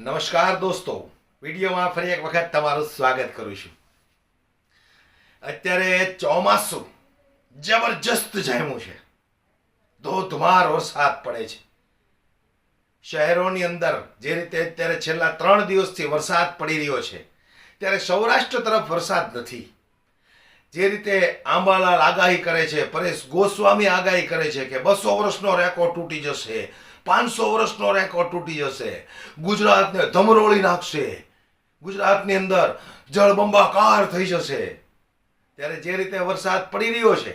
નમસ્કાર દોસ્તો. વિડીયોમાં ફરી એક વખત તમારું સ્વાગત કરું છું. અત્યારે ચોમાસું જબરજસ્ત જામ્યું છે. ધોધમાર વરસાદ પડે છે. શહેરોની અંદર જે રીતે અત્યારે છેલ્લા ત્રણ દિવસથી વરસાદ પડી રહ્યો છે, ત્યારે સૌરાષ્ટ્ર તરફ વરસાદ નથી. જે રીતે આંબાલાલ આગાહી કરે છે, પરેશ ગોસ્વામી આગાહી કરે છે કે બસો વર્ષનો રેકોર્ડ તૂટી જશે, પાંચસો વર્ષનો રેકોર્ડ તૂટી જશે, ગુજરાતને ધમરોળી નાખશે, ગુજરાતની અંદર જળબંબાકાર થઈ જશે. ત્યારે જે રીતે વરસાદ પડી રહ્યો છે,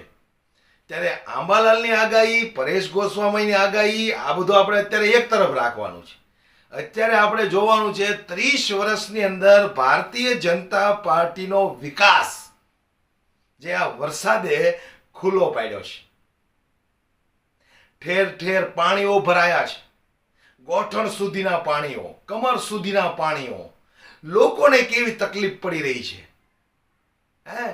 ત્યારે આંબાલાલની આગાહી, પરેશ ગોસ્વામીની આગાહી, આ બધું આપણે અત્યારે એક તરફ રાખવાનું છે. અત્યારે આપણે જોવાનું છે ત્રીસ વર્ષની અંદર ભારતીય જનતા પાર્ટીનો વિકાસ. જે આ વરસાદે ખુલ્લો પાડ્યો છે. ઠેર ઠેર પાણીઓ ભરાયા છે. ગોઠણ સુધીના પાણીઓ, કમર સુધીના પાણીઓ. લોકોને કેવી તકલીફ પડી રહી છે? હે?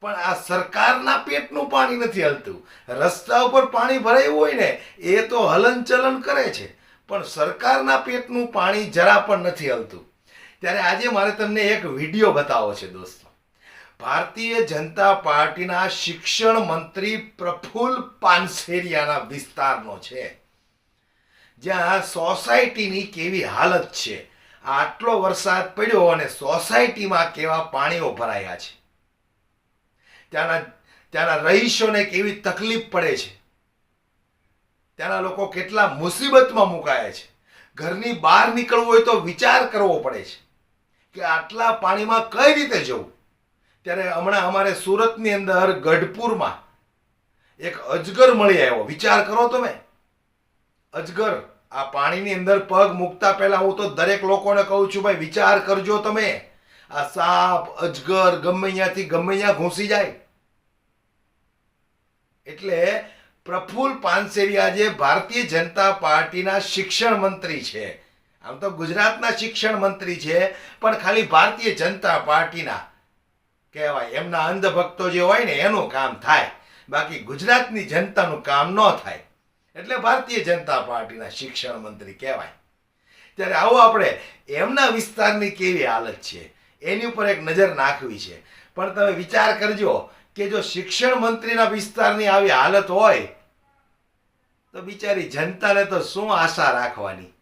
પણ આ સરકારના પેટનું પાણી નથી હલતું. રસ્તા ઉપર પાણી ભરાયું હોય ને, એ તો હલનચલન કરે છે. પણ સરકારના પેટનું પાણી જરા પણ નથી હલતું. ત્યારે આજે મારે તમને એક વીડિયો બતાવવો છે, દોસ્તો. ભારતીય જનતા પાર્ટીના શિક્ષણ મંત્રી પ્રફુલ્લ પાનસેરિયાના વિસ્તારનો છે. જ્યાં સોસાયટીની કેવી હાલત છે. આટલો વરસાદ પડ્યો અને સોસાયટીમાં કેવા પાણીઓ ભરાયા છે. ત્યાંના ત્યાંના રહીશોને કેવી તકલીફ પડે છે. ત્યાંના લોકો કેટલા મુસીબતમાં મુકાયા છે. ઘરની બહાર નીકળવું હોય તો વિચાર કરવો પડે છે કે આટલા પાણીમાં કઈ રીતે જવું? ત્યારે હમણાં અમારે સુરતની અંદર ગઢપુરમાં એક અજગર મળી આવ્યો. વિચાર કરો તમે. અજગર, આ પાણીની અંદર પગ મૂકતા પહેલા હું તો દરેક લોકોને કહું છું, ભાઈ, વિચાર કરજો તમે. આ સાપ, અજગર, ગમે અહીંયાથી ગમે અહીંયા ઘૂસી જાય. એટલે પ્રફુલ્લ પાનસેરિયા જે ભારતીય જનતા પાર્ટીના શિક્ષણ મંત્રી છે. આમ તો ગુજરાતના શિક્ષણ મંત્રી છે, પણ ખાલી ભારતીય જનતા પાર્ટીના. કહેવાય. એમના અંધભક્તો જે હોય ને, એનું કામ થાય. બાકી ગુજરાતની જનતાનું કામ ન થાય. એટલે ભારતીય જનતા પાર્ટીના શિક્ષણ મંત્રી કહેવાય. ત્યારે આવો આપણે એમના વિસ્તારની કેવી હાલત છે? એની ઉપર એક નજર નાખવી છે. પણ તમે વિચાર કરજો કે જો શિક્ષણ મંત્રીના વિસ્તારની આવી હાલત હોય, તો બિચારી જનતાને તો શું આશા રાખવાની?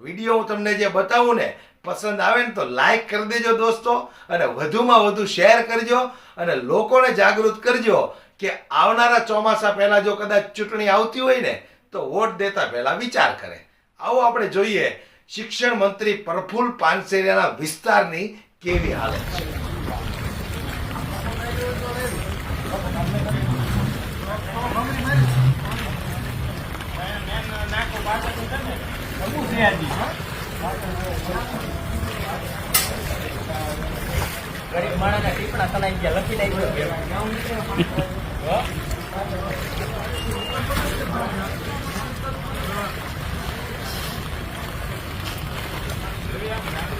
વીડિયો હું તમને જે બતાવું ને પસંદ આવે ને તો લાઈક કરી દેજો દોસ્તો અને વધુમાં વધુ શેર કરજો અને લોકોને જાગૃત કરજો કે આવનારા ચોમાસા પહેલા જો કદાચ ચૂંટણી આવતી હોય ને તો વોટ દેતા પહેલા વિચાર કરે. આવો આપણે જોઈએ શિક્ષણ મંત્રી પ્રફુલ પાનસેરિયાના વિસ્તારની કેવી હાલત છે. ગરીબ માણસના ટીપણા તલાઈ ગયા લખી નાખ્યો Yeah.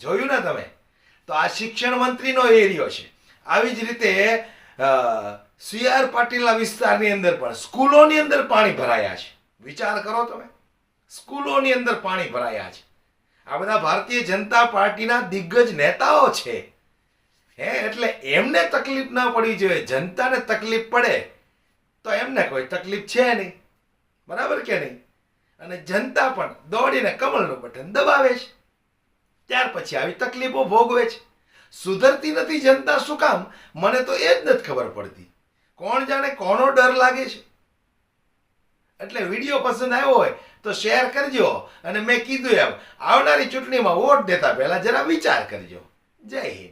જોયું ને તમે? તો આ શિક્ષણ મંત્રીનો એરિયો છે. આવી જ રીતે સી આર પાટીલના વિસ્તારની અંદર પણ સ્કૂલોની અંદર પાણી ભરાયા છે. વિચાર કરો તમે. સ્કૂલોની અંદર પાણી ભરાયા છે. આ બધા ભારતીય જનતા પાર્ટીના દિગ્ગજ નેતાઓ છે. હે, એટલે એમને તકલીફ ના પડી જોઈએ. જનતાને તકલીફ પડે તો એમને કોઈ તકલીફ છે નહીં. બરાબર કે નહીં? અને જનતા પણ દોડીને કમળનું બટન દબાવે છે. ત્યાર પછી આવી તકલીફો ભોગવે છે. સુધરતી નથી જનતા શું કામ? મને તો એ જ નથી ખબર પડતી. કોણ જાણે કોનો ડર લાગે છે? એટલે વીડિયો પસંદ આવ્યો હોય તો શેર કરજો અને મેં કીધું એમ, આવનારી ચૂંટણીમાં વોટ દેતા પહેલા જરા વિચાર કરજો. જય હિન્દ.